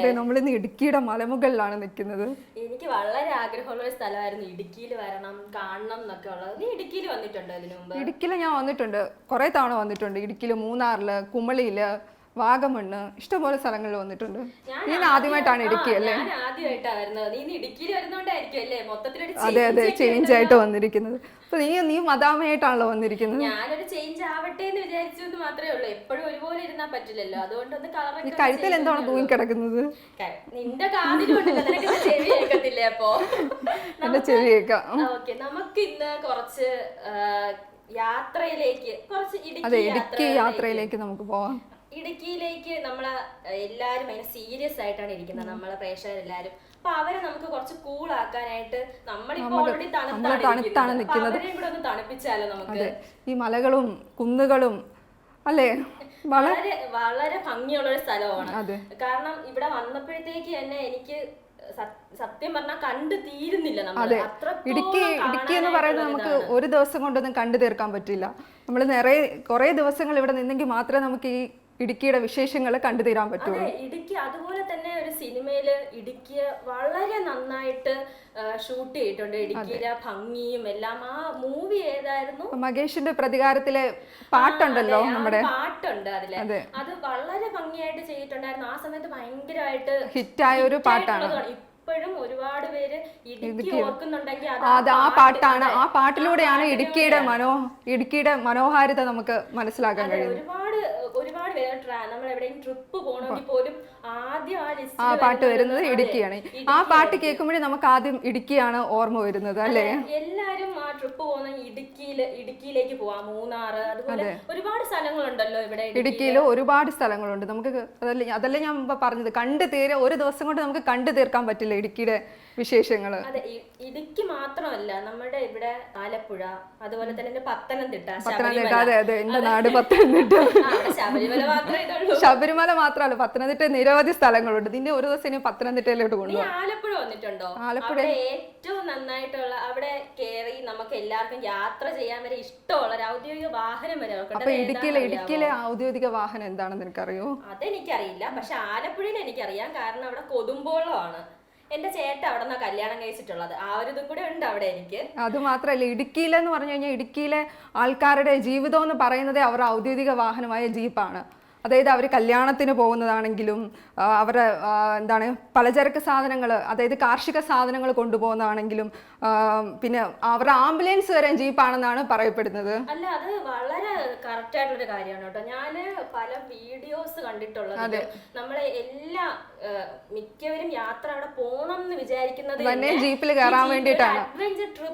അതെ നമ്മളിന്ന് ഇടുക്കിയുടെ മലമുകളിലാണ് നിൽക്കുന്നത്. എനിക്ക് വളരെ ആഗ്രഹമുള്ള ഒരു സ്ഥലമായിരുന്നു. ഇടുക്കിയിൽ വരണം കാണണം എന്നൊക്കെ ഉള്ളത്. നീ ഇടുക്കിയിൽ വന്നിട്ടുണ്ടോ ഇതിനു മുമ്പ്? ഇടുക്കിയിൽ ഞാൻ വന്നിട്ടുണ്ട്. കുറെ തവണ വന്നിട്ടുണ്ട്. ഇടുക്കിയിൽ മൂന്നാറിൽ കുമളിയിൽ വാഗമണ്ണ് ഇഷ്ടംപോലെ സ്ഥലങ്ങളിൽ വന്നിട്ടുണ്ട്. നീ ആദ്യമായിട്ടാണ് ഇടുക്കി അല്ലേ? നീ അതെ അതെ ചേഞ്ച് ആയിട്ട് വന്നിരിക്കുന്നത്. അപ്പൊ നീ നീ മതാമയായിട്ടാണല്ലോ വന്നിരിക്കുന്നത്. ഞാനൊരു ചേഞ്ച് ആവട്ടെ എന്ന് വിചാരിച്ചു എന്ന് മാത്രമേ ഉള്ളൂ. എപ്പോഴും ഒരുപോലെ ഇരുന്നാ പറ്റില്ലല്ലോ. അതുകൊണ്ട് ഒന്ന് നീ കളറൊക്കെ കഴുത്തിൽ എന്താണ് തൂങ്ങിക്കിടക്കുന്നത്? നിന്റെ കാതിലുണ്ടല്ലോ നിനക്ക് ചെവി കേൾക്കത്തില്ലേ അപ്പോ? എന്റെ ചെവി കേൾക്കാം. ഓക്കെ. നമുക്ക് ഇന്ന് കുറച്ച് യാത്രയിലേക്ക് കുറച്ച് ഇടുക്കി യാത്രയിലേക്ക് നമുക്ക് പോവാം. ഇടുക്കിയിലേക്ക് നമ്മളെ എല്ലാവരും ഭയങ്കര സീരിയസ് ആയിട്ടാണ് ഇരിക്കുന്നത്. നമ്മളെ പ്രേക്ഷകർ പ്രേക്ഷകരെല്ലാരും. അപ്പൊ അവരെ നമുക്ക് കുറച്ച് കൂൾ ആക്കാനായിട്ട് നമ്മളിപ്പോ ഓൾറെഡി തണുത്താണ് നിൽക്കുന്നത്. അവരെയും കൂടെ ഒന്ന് തണുപ്പിച്ചാലോ നമുക്ക്? ഈ മലകളും കുന്നുകളും അല്ലേ? വളരെ വളരെ ഭംഗിയുള്ള ഒരു സ്ഥലമാണ് കാരണം ഇവിടെ വന്നപ്പോഴത്തേക്ക് തന്നെ എനിക്ക് സത്യം പറഞ്ഞാൽ കണ്ടു തീരുന്നില്ല നമ്മൾ അതെ. ഇടുക്കി ഇടുക്കി എന്ന് പറയുന്നത് നമുക്ക് ഒരു ദിവസം കൊണ്ടൊന്നും കണ്ടു തീർക്കാൻ പറ്റില്ല. നമ്മൾ നിറയെ കുറേ ദിവസങ്ങൾ ഇവിടെ നിന്നെങ്കിൽ മാത്രമേ നമുക്ക് ഈ ഇടുക്കിയുടെ വിശേഷങ്ങൾ കണ്ടു തീരാൻ പറ്റൂ അതെ ഇടുക്കി അതുപോലെ തന്നെ ഒരു സിനിമയിൽ ഇടുക്കിയെ വളരെ നന്നായിട്ട് ഷൂട്ട് ചെയ്തിട്ടുണ്ട്. ഇടുക്കിയിലെ ഭംഗിയും എല്ലാം. ആ മൂവി ഏതായിരുന്നു? മഹേഷിന്റെ മകേഷിന്റെ പ്രതികാരത്തിലെ പാട്ടുണ്ടല്ലോ നമ്മുടെ പാട്ടുണ്ട് അതിൽ. അതെ. വളരെ ഭംഗിയായിട്ട് ചെയ്തിട്ടുണ്ടായിരുന്നു. ആ സമയത്ത് ഭയങ്കരമായിട്ട് ഹിറ്റായ ഒരു പാട്ടാണ്. ഇപ്പോഴും ഒരുപാട് പേര് ഇടുക്കി ഓർക്കുന്നുണ്ടെങ്കിൽ അത് ആ പാട്ടാണ്. ആ പാട്ടിലൂടെയാണ് ഇടുക്കിയുടെ മനോ ഇടുക്കിയുടെ മനോഹാരിത നമുക്ക് മനസ്സിലാക്കാൻ കഴിയുന്നത്. ഒരുപാട് നമ്മൾ എവിടെയെങ്കിലും ട്രിപ്പ് പോകണമെങ്കിൽ പോലും ആദ്യം ആ പാട്ട് വരുന്നത് ഇടുക്കിയാണ്. ആ പാട്ട് കേൾക്കുമ്പോഴേ നമുക്ക് ആദ്യം ഇടുക്കിയാണ് ഓർമ്മ വരുന്നത് അല്ലേ? എല്ലാരും ആ ട്രിപ്പ് പോകുന്ന ഇടുക്കിയിൽ ഇടുക്കിയിലേക്ക് പോവാം മൂന്നാറ് അതുപോലെ ഒരുപാട് സ്ഥലങ്ങളുണ്ടല്ലോ ഇവിടെ ഇടുക്കി. ഇടുക്കിയിൽ ഒരുപാട് സ്ഥലങ്ങളുണ്ട്. നമുക്ക് അതല്ലേ അതല്ലേ ഞാൻ പറഞ്ഞത് കണ്ടു തീരെ ഒരു ദിവസം കൊണ്ട് നമുക്ക് കണ്ടു തീർക്കാൻ പറ്റില്ല ഇടുക്കിയുടെ വിശേഷങ്ങൾ അതെ ഇടുക്കി മാത്രമല്ല നമ്മുടെ ഇവിടെ ആലപ്പുഴ അതുപോലെ തന്നെ പത്തനംതിട്ട പത്തനംതിട്ട ശബരിമല. അതെ അതെ എന്റെ നാട് പത്തനംതിട്ട. ശബരിമല മാത്രമേ ശബരിമല മാത്രമല്ല പത്തനംതിട്ട നിരവധി സ്ഥലങ്ങളുണ്ട്. ഇതിന്റെ ഒരു ദിവസം ഇനി പത്തനംതിട്ടയിലോട്ട് നീ ആലപ്പുഴ വന്നിട്ടുണ്ടോ? ആലപ്പുഴ. ഏറ്റവും നന്നായിട്ടുള്ള അവിടെ കേറി നമുക്ക് എല്ലാവർക്കും യാത്ര ചെയ്യാൻ വരെ ഇഷ്ടമുള്ള ഒരു ഔദ്യോഗിക വാഹനം വരെ. അപ്പൊ ഇടുക്കിയിലെ ഇടുക്കിയിലെ ഔദ്യോഗിക വാഹനം എന്താണെന്ന് എനിക്കറിയോ അതെനിക്കറിയില്ല. പക്ഷെ ആലപ്പുഴയിൽ എനിക്കറിയാം. കാരണം അവിടെ കൊതുമ്പോളമാണ് എന്റെ ചേട്ട അവിടെ കല്യാണം കഴിച്ചിട്ടുള്ളത്. ആ ഒരു ഇതും കൂടെ ഉണ്ട് അവിടെ എനിക്ക്. അത് മാത്രല്ല ഇടുക്കിയിലെന്ന് പറഞ്ഞു കഴിഞ്ഞാൽ ഇടുക്കിയിലെ ആൾക്കാരുടെ ജീവിതം എന്ന് പറയുന്നത് അവർ ഔദ്യോഗിക വാഹനമായ ജീപ്പാണ്. അതായത് അവർ കല്യാണത്തിന് പോകുന്നതാണെങ്കിലും അവർ അവരുടെ എന്താണ് പലചരക്ക് സാധനങ്ങൾ അതായത് കാർഷിക സാധനങ്ങൾ കൊണ്ടുപോകുന്നതാണെങ്കിലും പിന്നെ അവരുടെ ആംബുലൻസ് വരെ ജീപ്പാണെന്നാണ് പറയപ്പെടുന്നത്. അല്ല അത് വളരെ കറക്റ്റ് ആയിട്ടുള്ള കാര്യമാണ് കേട്ടോ. ഞാൻ പല വീഡിയോസ് കണ്ടിട്ടുള്ളത് നമ്മളെ എല്ലാ മിക്കവരും യാത്ര അവിടെ പോകണം എന്ന് വിചാരിക്കുന്നത് തന്നെ ജീപ്പിൽ കയറാൻ വേണ്ടിട്ടാണ്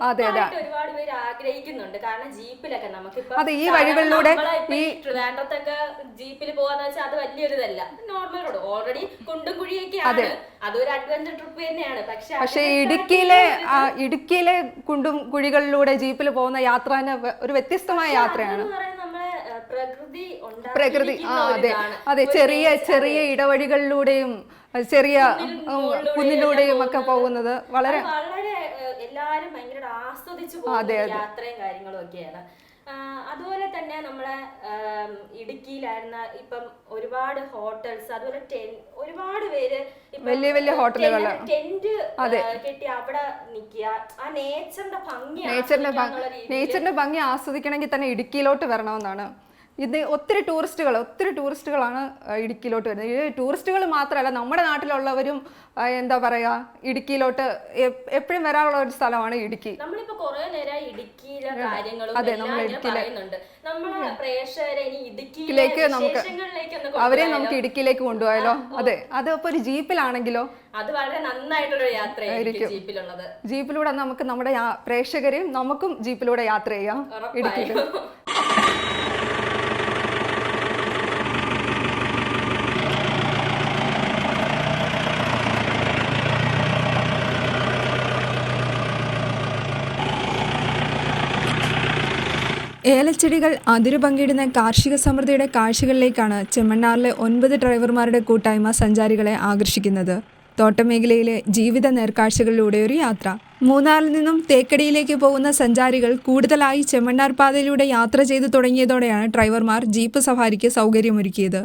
അതെ, അതെ. ഒരുപാട് പേര് ആഗ്രഹിക്കുന്നുണ്ട്. കാരണം ജീപ്പിലൊക്കെ നമുക്കിപ്പോ അതെ, ഈ വഴികളിലൂടെ ഈ ട്രിവാൻഡ്രത്തൊക്കെ ജീപ്പിൽ പോവാന്ന് വെച്ചാൽ അത് വലിയൊരിതല്ല. നോർമൽ റോഡ് ഓൾറെഡി കുണ്ടും കുഴിയൊക്കെയാണ്. അതൊരു അഡ്വഞ്ചർ ട്രിപ്പ് തന്നെയാണ്. പക്ഷെ പക്ഷെ ഇടുക്കിയിലെ ഇടുക്കിയിലെ കുണ്ടും കുഴികളിലൂടെ ജീപ്പിൽ പോകുന്ന യാത്ര തന്നെ ഒരു വ്യത്യസ്തമായ യാത്രയാണ്. പ്രകൃതി പ്രകൃതി ആ അതെ. അതെ ചെറിയ ചെറിയ ഇടവഴികളിലൂടെയും ചെറിയ കുന്നിലൂടെയും ഒക്കെ പോകുന്നത് വളരെ വളരെ എല്ലാരും ഭയങ്കര ആസ്വദിച്ചു യാത്രയും കാര്യങ്ങളും ഒക്കെയാണ്. അതുപോലെ തന്നെ നമ്മളെ ഇടുക്കിയിലായിരുന്ന ഇപ്പം ഒരുപാട് ഹോട്ടൽസ് അതുപോലെ ഒരുപാട് പേര് വലിയ വലിയ ഹോട്ടലുകൾ ടെന്റ് കെട്ടി അവിടെ നിൽക്കുക. ആ നേച്ചറിന്റെ ഭംഗി നേച്ചറിന്റെ ഭംഗി ആസ്വദിക്കണമെങ്കിൽ തന്നെ ഇടുക്കിയിലോട്ട് വരണമെന്നാണ്. ഇത് ഒത്തിരി ടൂറിസ്റ്റുകൾ ഒത്തിരി ടൂറിസ്റ്റുകളാണ് ഇടുക്കിയിലോട്ട് വരുന്നത്. ഈ ടൂറിസ്റ്റുകൾ മാത്രമല്ല നമ്മുടെ നാട്ടിലുള്ളവരും എന്താ പറയുക ഇടുക്കിയിലോട്ട് എപ്പോഴും വരാനുള്ള ഒരു സ്ഥലമാണ് ഇടുക്കി. നമ്മളിപ്പോ കുറേ നേരം ഇടുക്കിയിലെ കാര്യങ്ങളും അതെ, നമ്മൾ നമ്മളെ പ്രേക്ഷകരെ ഇടുക്കിയിലേക്ക് നമുക്ക് അവരെ നമുക്ക് ഇടുക്കിയിലേക്ക് കൊണ്ടുപോയാലോ? അതെ അത് ഇപ്പൊ ഒരു ജീപ്പിലാണെങ്കിലോ? അത് വളരെ നന്നായിട്ടുള്ള യാത്രയായിരിക്കും ജീപ്പിലുള്ളത്. ജീപ്പിലൂടെ നമുക്ക് നമ്മുടെ പ്രേക്ഷകരെയും നമുക്കും ജീപ്പിലൂടെ യാത്ര ചെയ്യാം ഇടുക്കിയിൽ ഏലച്ചെടികൾ അതിരു പങ്കിടുന്ന കാർഷിക സമൃദ്ധിയുടെ കാഴ്ചകളിലേക്കാണ് ചെമ്മണ്ണാറിലെ ഒൻപത് ഡ്രൈവർമാരുടെ കൂട്ടായ്മ സഞ്ചാരികളെ ആകർഷിക്കുന്നത്. തോട്ടമേഖലയിലെ ജീവിത നേർക്കാഴ്ചകളിലൂടെ ഒരു യാത്ര. മൂന്നാറിൽ നിന്നും തേക്കടിയിലേക്ക് പോകുന്ന സഞ്ചാരികൾ കൂടുതലായി ചെമ്മണ്ണാർ പാതയിലൂടെ യാത്ര ചെയ്തു തുടങ്ങിയതോടെയാണ് ഡ്രൈവർമാർ ജീപ്പ് സഫാരിക്ക് സൗകര്യമൊരുക്കിയത്.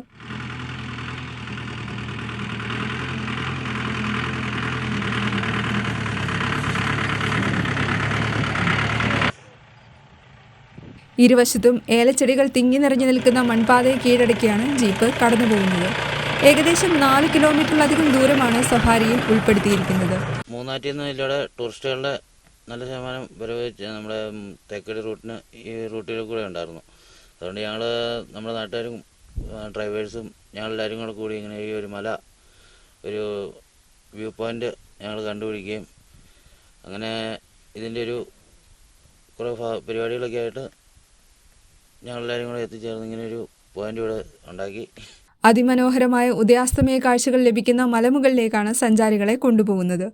ഇരുവശത്തും ഏലച്ചെടികൾ തിങ്ങി നിറഞ്ഞു നിൽക്കുന്ന മൺപാതയെ കീഴടക്കിയാണ് ജീപ്പ് കടന്നുപോകുന്നത്. ഏകദേശം നാല് കിലോമീറ്ററിലധികം ദൂരമാണ് സഫാരിയിൽ ഉൾപ്പെടുത്തിയിരിക്കുന്നത്. ടൂറിസ്റ്റുകളുടെ നല്ല ശതമാനം വരവ് നമ്മുടെ തേക്കടി റൂട്ടിന് ഈ റൂട്ടിൽ കൂടെ ഉണ്ടായിരുന്നു. അതുകൊണ്ട് ഞങ്ങൾ നമ്മുടെ നാട്ടുകാരും ഡ്രൈവേഴ്സും ഞങ്ങളെല്ലാവരും കൂടെ കൂടി ഇങ്ങനെ ഈ ഒരു മല ഒരു വ്യൂ പോയിന്റ് ഞങ്ങൾ കണ്ടുപിടിക്കുകയും അങ്ങനെ ഇതിന്റെ ഒരു കുറേ പരിപാടികളൊക്കെ ആയിട്ട് ഞങ്ങളെല്ലാവരും കൂടെ എത്തിച്ചേർന്ന് ഇങ്ങനെ ഒരു പോയിന്റ് ഇവിടെ ഉണ്ടാക്കി. അതിമനോഹരമായ ഉദയാസ്തമയ കാഴ്ചകൾ ലഭിക്കുന്ന മലമുകളിലേക്കാണ് സഞ്ചാരികളെ കൊണ്ടുപോകുന്നത്.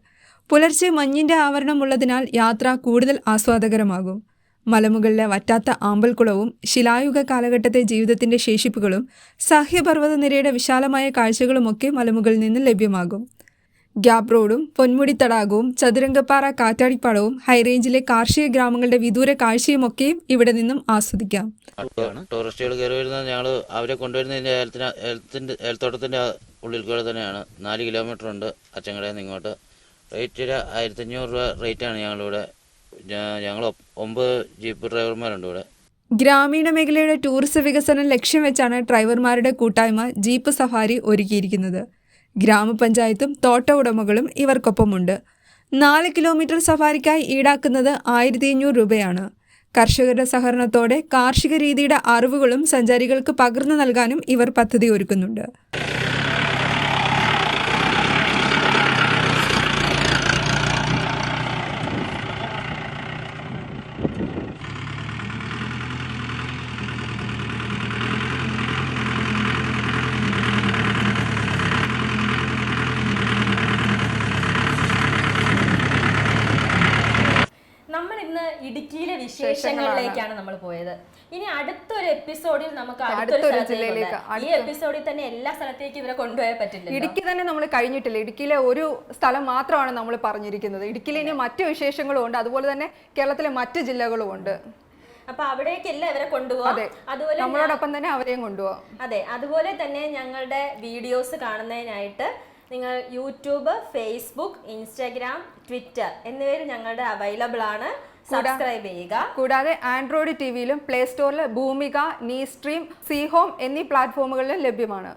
പുലർച്ചെ മഞ്ഞിന്റെ ആവരണമുള്ളതിനാൽ യാത്ര കൂടുതൽ ആസ്വാദകരമാകും. മലമുകളിലെ വറ്റാത്ത ആമ്പൽക്കുളവും ശിലായുഗ കാലഘട്ടത്തെ ജീവിതത്തിന്റെ ശേഷിപ്പുകളും സഹ്യപർവത നിരയുടെ വിശാലമായ കാഴ്ചകളുമൊക്കെ മലമുകളിൽ നിന്ന് ലഭ്യമാകും. ഗ്യാപ് റോഡും പൊന്മുടി തടാകവും ചതുരംഗപ്പാറ കാറ്റാടിപ്പാടവും ഹൈറേഞ്ചിലെ കാർഷിക ഗ്രാമങ്ങളുടെ വിദൂര കാഴ്ചയുമൊക്കെയും ഇവിടെ നിന്നും ആസ്വദിക്കാം. ടൂറിസ്റ്റുകൾ കയറി വരുന്നത് ഞങ്ങൾ അവരെ കൊണ്ടുവരുന്നതിന്റെ ഏലത്തിന് ഏലത്തിന്റെ ഏലത്തോട്ടത്തിന്റെ ഉള്ളിൽ കൂടെ തന്നെയാണ്. നാല് കിലോമീറ്റർ ഉണ്ട് അച്ചങ്കടയിൽ നിന്ന് ഇങ്ങോട്ട്. റേറ്റ് ഒരു ആയിരത്തഞ്ഞൂറ് രൂപ റേറ്റാണ് ഞങ്ങളിവിടെ. ഞങ്ങൾ ഒമ്പത് ജീപ്പ് ഡ്രൈവർമാരുണ്ട് ഇവിടെ. ഗ്രാമീണ മേഖലയുടെ ടൂറിസം വികസനം ലക്ഷ്യം വെച്ചാണ് ഡ്രൈവർമാരുടെ കൂട്ടായ്മ ജീപ്പ് സഫാരി ഒരുക്കിയിരിക്കുന്നത്. ഗ്രാമപഞ്ചായത്തും തോട്ട ഉടമകളും ഇവർക്കൊപ്പമുണ്ട്. നാല് കിലോമീറ്റർ സഫാരിക്കായി ഈടാക്കുന്നത് ആയിരത്തി അഞ്ഞൂറ് രൂപയാണ്. കർഷകരുടെ സഹകരണത്തോടെ കാർഷിക രീതിയുടെ അറിവുകളും സഞ്ചാരികൾക്ക് പകർന്നു നൽകാനും ഇവർ പദ്ധതി ഒരുക്കുന്നുണ്ട് നമ്മൾ ഇന്ന് ഇടുക്കിയിലെ വിശേഷങ്ങളിലേക്കാണ് നമ്മൾ പോയത്. ഇനി അടുത്തൊരു എപ്പിസോഡിൽ നമുക്ക് അടുത്തൊരു ജില്ലയിലേക്ക്, ഈ എപ്പിസോഡിൽ തന്നെ എല്ലാ സ്ഥലത്തേക്കും ഇവരെ കൊണ്ടുപോയാൽ പറ്റില്ല ഇടുക്കി തന്നെ നമ്മൾ കഴിഞ്ഞിട്ടില്ല. ഇടുക്കിയിലെ ഒരു സ്ഥലം മാത്രമാണ് നമ്മൾ പറഞ്ഞിരിക്കുന്നത്. ഇടുക്കിയിലെ ഇനി മറ്റു വിശേഷങ്ങളും ഉണ്ട്. അതുപോലെ തന്നെ കേരളത്തിലെ മറ്റു ജില്ലകളും ഉണ്ട്. അപ്പൊ അവിടേക്കല്ല ഇവരെ കൊണ്ടുപോകാം അതുപോലെ നമ്മളോടൊപ്പം തന്നെ അവരെയും കൊണ്ടുപോകാം അതെ. അതുപോലെ തന്നെ ഞങ്ങളുടെ വീഡിയോസ് കാണുന്നതിനായിട്ട് നിങ്ങൾ യൂട്യൂബ് ഫേസ്ബുക്ക് ഇൻസ്റ്റാഗ്രാം ട്വിറ്റർ എന്നിവയിൽ ഞങ്ങളുടെ അവൈലബിൾ ആണ് സബ്സ്ക്രൈബ് ചെയ്യുക. കൂടാതെ ആൻഡ്രോയിഡ് ടി വിയിലും പ്ലേ സ്റ്റോറിൽ ഭൂമിക നീ സ്ട്രീം സി ഹോം എന്നീ പ്ലാറ്റ്ഫോമുകളിലും ലഭ്യമാണ്.